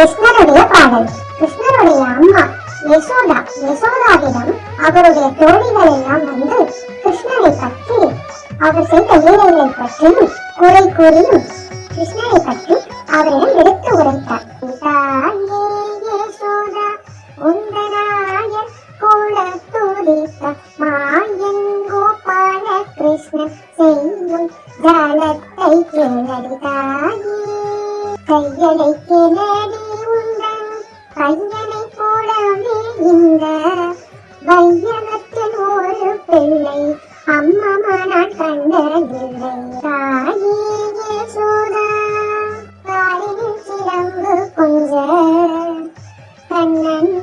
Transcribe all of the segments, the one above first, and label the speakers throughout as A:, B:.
A: கிருஷ்ணருடைய பாடல். கிருஷ்ணருடைய அம்மா யசோதா யசோதாவிடம் அவருடைய தோழிகள் எல்லாம் வந்து கிருஷ்ணரை பற்றி அவர் செய்த லீலைகளை பற்றியும் குறை கூறியும் கிருஷ்ணரை பற்றி அவரிடம் எடுத்து உரைத்தார். கிருஷ்ணன் செய்யும் ஜாலத்தை கேளடி தாயே? கையலை கேளடி கையனை போலவே இந்த வையகத்தில் ஒரு பிள்ளை அம்மா நான் கண்டதில்லை தாயே சோதா காலினில் சிலம்பு கொஞ்ச. கண்ணன்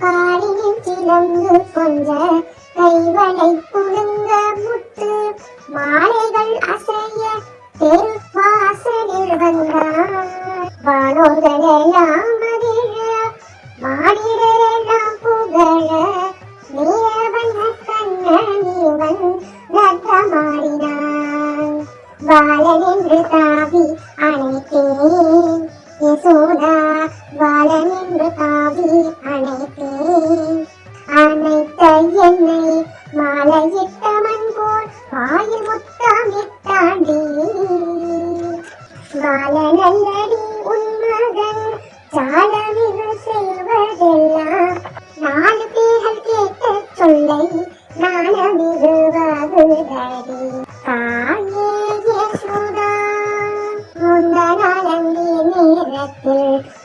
A: காலினில் சிலம்பு கொஞ்ச. கைவளை புழுங்க முத்து மாலைகள் அசைய தெருவாசலில் வந்தான். வானோர்கள் எல்லாம் கண்ணனிவன் ரத்தமாடினான் பாலன் என்று தாவி அணைத்தேன் யசோதா பாலன் என்று தாவி அணைத்தேன் அனைத்த என்னை மாலையிட்டவன் போல் வாயில் முத்தமிட்டாண்டி பாலன் அல்லடி உன் மகன் சாலமிகு செய்வதெல்லாம்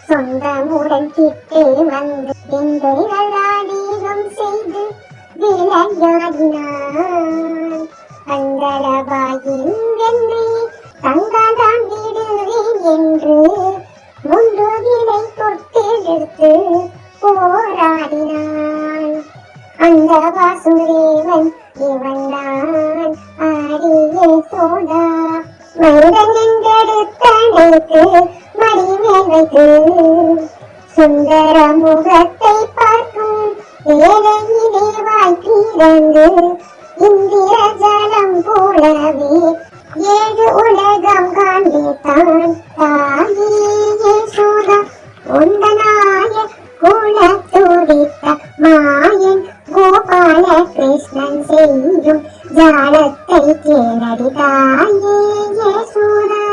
A: சொந்தமுடன் கிட்டே வந்து எந்தைகள் ஆடிகம் செய்து விளையாடினான் மடியே சோதா மருதன் என்றெடுத்தனைக்கு மடிமேல் வைத்து. சுந்தர முகத்தை பார்க்கும் ஏழையிலே வாய் இந்திர ஜலம் போலவே ஏழு உலகம் காண்பித்தான். తెలిచేరడికాయే యేసుడా